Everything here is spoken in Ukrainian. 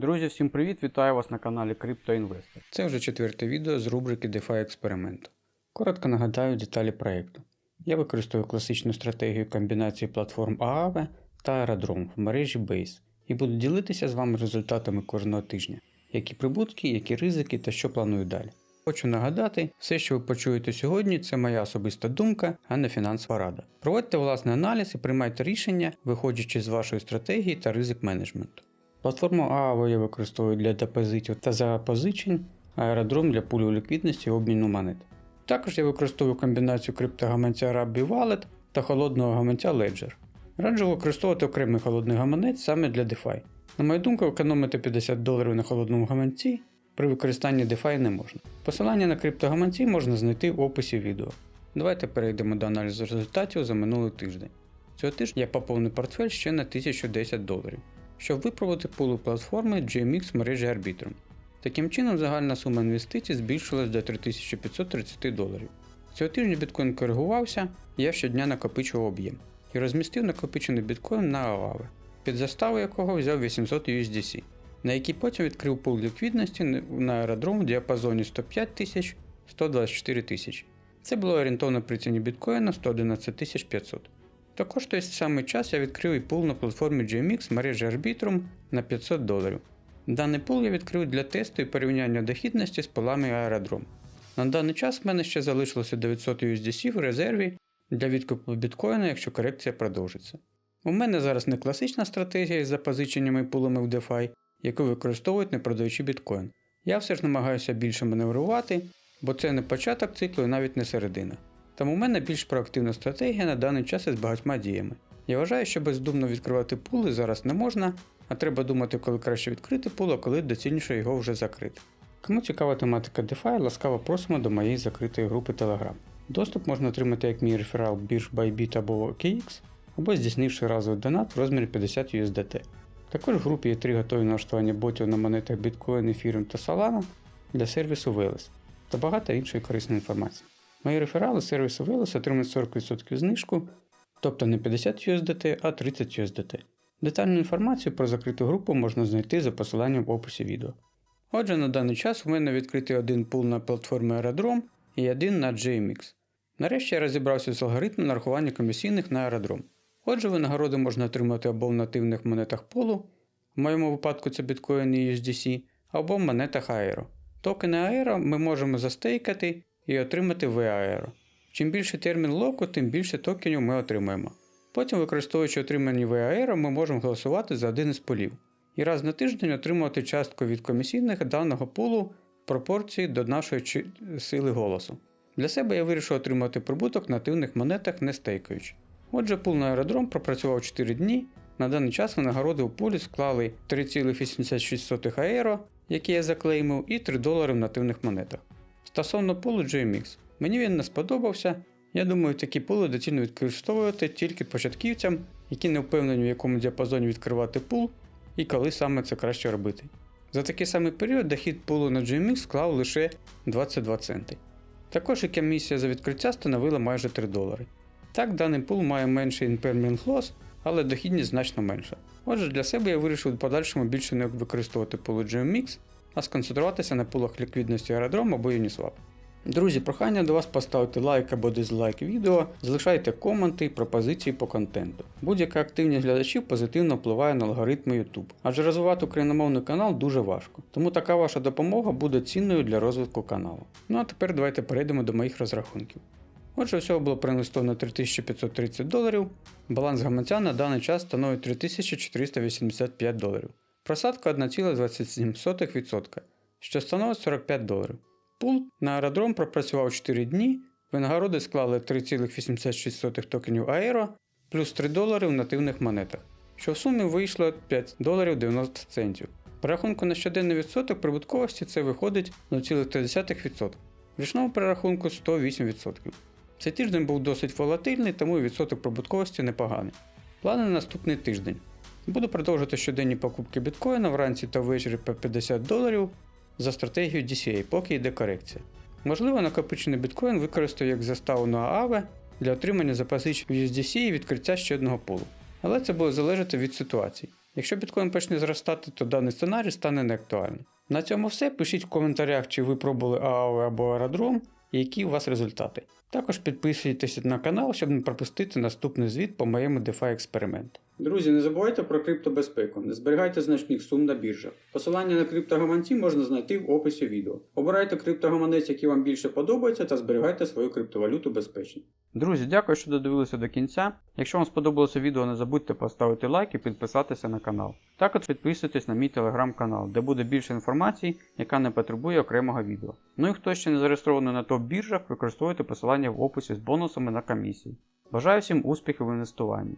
Друзі, всім привіт! Вітаю вас на каналі CryptoInvestor. Це вже четверте відео з рубрики DeFi експерименту. Коротко нагадаю деталі проєкту. Я використовую класичну стратегію комбінації платформ Aave та Aerodrome в мережі Base і буду ділитися з вами результатами кожного тижня, які прибутки, які ризики та що планую далі. Хочу нагадати, все, що ви почуєте сьогодні, це моя особиста думка, а не фінансова рада. Проводьте власний аналіз і приймайте рішення, виходячи з вашої стратегії та ризик менеджменту. Платформу AAV я використовую для депозитів та запозичень, аеродром для пулю ліквідності і обміну монет. Також я використовую комбінацію криптогаманця Rabbi Wallet та холодного гаманця Ledger. Раджу використовувати окремий холодний гаманець саме для DeFi. На мою думку, економити 50 доларів на холодному гаманці при використанні DeFi не можна. Посилання на криптогаманці можна знайти в описі відео. Давайте перейдемо до аналізу результатів за минулий тиждень. Цього тижня я поповнив портфель ще на 1010 доларів щоб випробувати пулу платформи GMX мережі Arbitrum. Таким чином, загальна сума інвестицій збільшилась до 3530 доларів. Цього тижня біткоін коригувався, я щодня накопичував об'єм і розмістив накопичений біткоін на Aave, під заставу якого взяв 800 USDC, на який потім відкрив пул ліквідності на аеродром в діапазоні 105 тисяч 124 тисячі. Це було орієнтовно при ціні біткоїна 111 500. Також той самий час я відкрив і пул на платформі GMX мережі Arbitrum на 500 доларів. Даний пул я відкрив для тесту і порівняння дохідності з полами Aerodrome. На даний час в мене ще залишилося 900 USDC в резерві для відкупу біткоїна, якщо корекція продовжиться. У мене зараз не класична стратегія з запозиченнями і пулами в DeFi, яку використовують не продавачі біткоін. Я все ж намагаюся більше маневрувати, бо це не початок циклу і навіть не середина. Тому у мене більш проактивна стратегія на даний час із багатьма діями. Я вважаю, що бездумно відкривати пули зараз не можна, а треба думати, коли краще відкрити пул, а коли доцільніше його вже закрити. Кому цікава тематика DeFi, ласкаво просимо до моєї закритої групи Telegram. Доступ можна отримати як мій реферал бірж Bybit або OKX, або здійснивши разовий донат в розмірі 50 USDT. Також в групі є три готові налаштування ботів на монетах Bitcoin, Ethereum та Solana для сервісу Veles та багато іншої корисної інформації. Мої реферали сервісу Velos отримують 40% знижку, тобто не 50 USDT, а 30 USDT. Детальну інформацію про закриту групу можна знайти за посиланням в описі відео. Отже, на даний час у мене відкритий один пул на платформі Aerodrome і один на JMX. Нарешті я розібрався з алгоритмом нарахування комісійних на Aerodrome. Отже, винагороди можна отримати або в нативних монетах полу, в моєму випадку це біткоін і USDC, або в монетах Aero. Токени Aero ми можемо застейкати і отримати VAERO. Чим більше термін локу, тим більше токенів ми отримаємо. Потім, використовуючи отримані VAERO, ми можемо голосувати за один із полів і раз на тиждень отримувати частку від комісійних даного пулу в пропорції до нашої сили голосу. Для себе я вирішив отримати прибуток на нативних монетах не стейкаючи. Отже, пул на аеродром пропрацював 4 дні. На даний час винагороди у пулі склали 3,86 аеро, які я заклеймив, і 3 долари в нативних монетах. Стосовно пулу GMX, мені він не сподобався. Я думаю, такі пули доцільно використовувати тільки початківцям, які не впевнені, в якому діапазоні відкривати пул і коли саме це краще робити. За такий самий період дохід пулу на GMX склав лише 22 центи. Також і комісія за відкриття становила майже 3 долари. Так, даний пул має менший impairment loss, але дохідність значно менша. Отже, для себе я вирішив в подальшому більше не використовувати пулу GMX, а сконцентруватися на пулах ліквідності Aerodrome або Uniswap. Друзі, прохання до вас поставити лайк або дизлайк відео, залишайте коменти і пропозиції по контенту. Будь-яка активність глядачів позитивно впливає на алгоритми YouTube, адже розвивати україномовний канал дуже важко, тому така ваша допомога буде цінною для розвитку каналу. Ну а тепер давайте перейдемо до моїх розрахунків. Отже, всього було проінвестовано 3530 доларів, баланс гаманця на даний час становить 3485 доларів. Просадка 1,27%, що становить 45 доларів. Пул на аеродром пропрацював 4 дні, винагороди склали 3,86 токенів Аеро плюс 3 долари в нативних монетах, що в сумі вийшло 5 доларів 90 центів. По рахунку на щоденний відсоток прибутковості це виходить 0,3%, в річному перерахунку 108%. Цей тиждень був досить волатильний, тому і відсоток прибутковості непоганий. Плани на наступний тиждень. Буду продовжувати щоденні покупки біткоїна вранці та ввечері по 50 доларів за стратегією DCA, поки йде корекція. Можливо, накопичений біткоін використаю як заставу на AAVE для отримання запозичень в USDC і відкриття ще одного пулу. Але це буде залежати від ситуації. Якщо біткоін почне зростати, то даний сценарій стане неактуальним. На цьому все. Пишіть в коментарях, чи ви пробували ААВ або аеродром, і які у вас результати. Також підписуйтесь на канал, щоб не пропустити наступний звіт по моєму DeFi експерименту. Друзі, не забувайте про криптобезпеку, не зберігайте значних сум на біржах. Посилання на криптогаманці можна знайти в описі відео. Обирайте криптогаманець, який вам більше подобається, та зберігайте свою криптовалюту безпечно. Друзі, дякую, що додивилися до кінця. Якщо вам сподобалося відео, не забудьте поставити лайк і підписатися на канал. Також підписуйтесь на мій телеграм-канал, де буде більше інформації, яка не потребує окремого відео. Ну і хто ще не зареєстрований на топ-біржах, використовуйте посилання в описі з бонусами на комісії. Бажаю всім успіхів в інвестуванні.